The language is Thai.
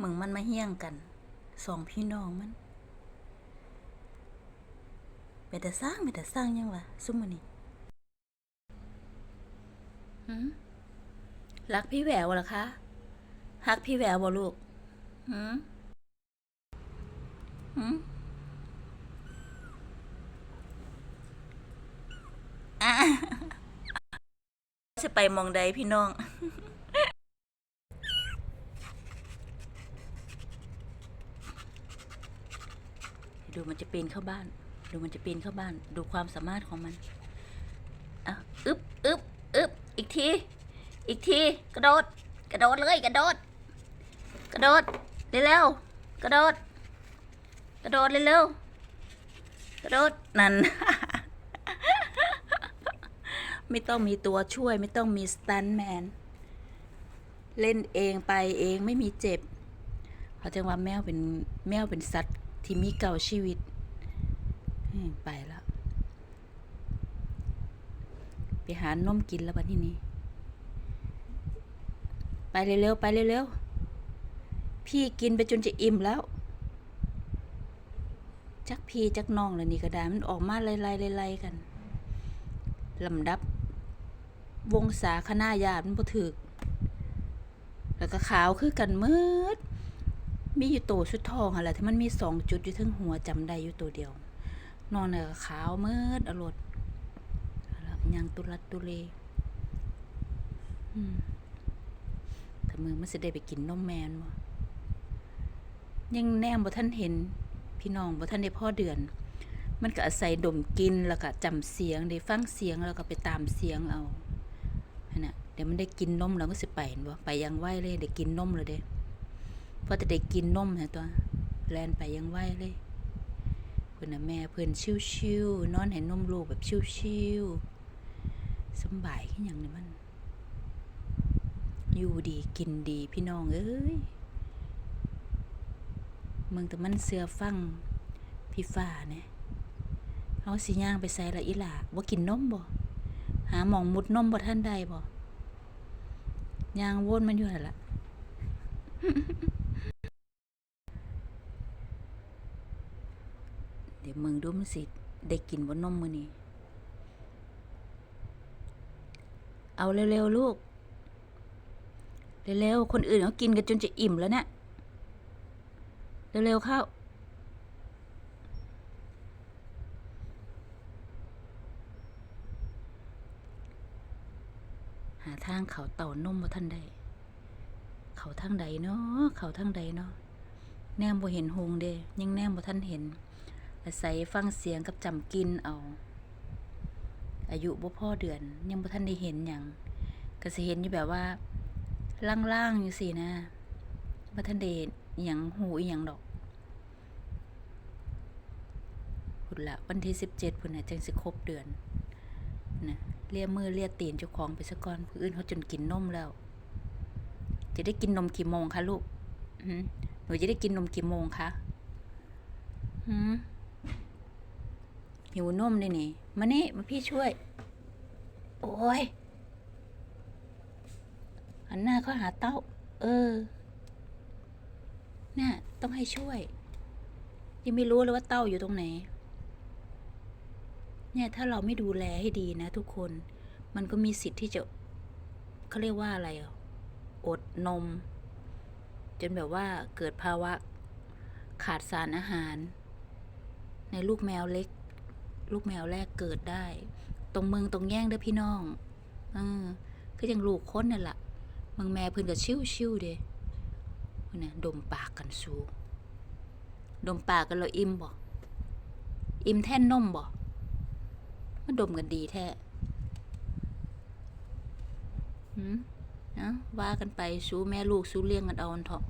มึงมันมาเฮี้ยงกันสองพี่น้องมันไปแต่สร้างไปแต่สร้างยังวะซุมอนี่หืมรักพี่แหววเหรอคะฮักพี่แหววบ่ลูกหืมหืมอะจะไปมองใดพี่น้อง ดูมันจะปีนเข้าบ้าน ดูมันจะปีนเข้าบ้าน ดูความสามารถของมันอะอึบอึบอึบอีกที อีกที กระโดด กระโดดเลย กระโดด กระโดด เร็วๆ กระโดด กระโดดเร็วๆ กระโดด นั่น ไม่ต้องมีตัวช่วย ไม่ต้องมีสแตนแมน เล่นเองไปเองไม่มีเจ็บ เขาจะว่าแมวเป็นแมวเป็นสัตว์ ที่มีเก่าชีวิตไปแล้ว ไปหานมกินแล้วบัดที่นี้ ไปเร็วๆไปเร็วๆพี่กินไปจนจะอิ่มแล้ว จักพี่จักน้องเลยนี่ก็ได้มันออกมาไล่ๆไล่ๆกันลำดับ วงศาคณะญาติมันบ่ถึก แล้วก็ขาวคือกันมืด มีอยู่ตัวชุดทองอะไรที่มันมีสองจุดอยู่ทั้งหัวจำได้อยู่ตัวเดียว นอนเนี่ยก็ขาวมืดอรดแล้วยังตุลัดตุเลอืมแต่มือมันสิได้ไปกินนมแมนบ่ยังแนมบ่ท่านเห็น พี่น้องบ่ท่านได้พ่อเดือน มันก็อาศัยดมกินแล้วก็จำเสียงได้ฟังเสียงแล้วก็ไปตามเสียงเอานั่นน่ะเดี๋ยวมันได้กินนมแล้วก็สิไปเห็นบ่ไปยังไหวเลยได้กินนมเลยเด้ พอจะได้กินนมนะตัวแลนไปยังไหวเลยเพื่อนนะแม่เพื่อนชิวๆนอนเห็นนมลูกแบบชิวๆสบายขึ้นอย่างนี้มัน อยู่ดีกินดีพี่น้องเอ้ยเมืองแต่มันเสือฟังพี่ฟ้าเนี่ยเอาสิย่างไปใส่ละอีหลาว่ากินนมบ่หาหมองมุดนมบ่ท่านใดบ่ยางวนมันอยู่หั่นละ เดี๋ยว มึงดูมันสิ ได้กินบนนมมือนี้เอาเร็วๆลูก เร็วๆ คนอื่นเขากินกันจนจะอิ่มแล้วเนี่ย เร็วๆเข้า หาทางเขาเต่านมว่าท่านใด เขาทางใดเนาะ เขาทางใดเนาะ แนมบ่เห็นหงเดยังแนมบ่ท่านเห็น อาศัยฟังเสียงกับจำกินเอา อายุบ่พ่อเดือน ยังบ่ทันได้เห็นหยังก็สิเห็นอยู่แบบว่าล่างๆอยู่สินะบ่ทันได้เห็นอิหยังหูอีหยังดอกพุ่นละวันที่17พุ่นน่ะจังสิครบเดือนนะเลียมือเลียตีนเจ้าของไปซะก่อนผู้อื่นเขาจนกินนมแล้ว จะได้กินนมกี่โมงคะลูกหืมหนูจะได้กินนมกี่โมงคะหืม หิวนมเลยนี่ มานี่มาพี่ช่วย โอ้ยหันหน้าเขาหาเต้า เออน่ะต้องให้ช่วย ยังไม่รู้เลยว่าเต้าอยู่ตรงไหน เนี่ยถ้าเราไม่ดูแลให้ดีนะ ทุกคน มันก็มีสิทธิ์ที่จะเขาเรียกว่าอะไรอะอดนม จนแบบว่าเกิดภาวะขาดสารอาหาร ในลูกแมวเล็ก ลูกแมวแรกเกิดได้ ตรงเมืองตรงแย่งเด้อพี่น้องเออคือยังลูกค้นนั่นแหละเมืองแม่เพิ่นก็ชิวชิวเด้เนน่ะดมปากกันสูดมปากกันแล้วอิ่มบ่อิ่มแท่นนมบ่มันดมกันดีแท้หืมนะว่ากันไปสู้แม่ลูกสู้เลี้ยงกันเอาอันเถอะ